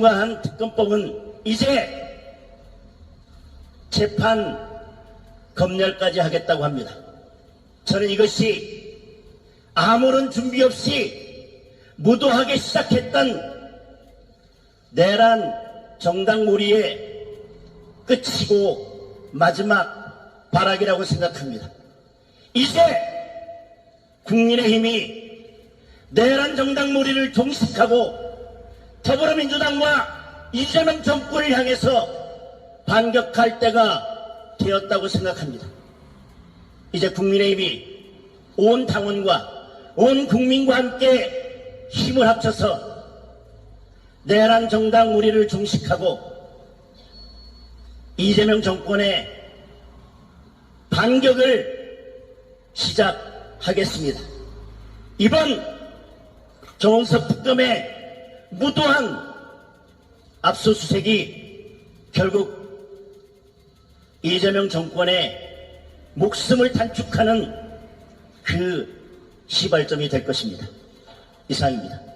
한 특검법은 이제 재판 검열까지 하겠다고 합니다. 저는 이것이 아무런 준비 없이 무도하게 시작했던 내란 정당몰이의 끝이고 마지막 발악이라고 생각합니다. 이제 국민의힘이 내란 정당몰이를 종식하고 더불어민주당과 이재명 정권을 향해서 반격할 때가 되었다고 생각합니다. 이제 국민의힘이 온 당원과 온 국민과 함께 힘을 합쳐서 내란 정당 무리를 종식하고 이재명 정권의 반격을 시작하겠습니다. 이번 정원석 특검의 무도한 압수수색이 결국 이재명 정권의 목숨을 단축하는 그 시발점이 될 것입니다. 이상입니다.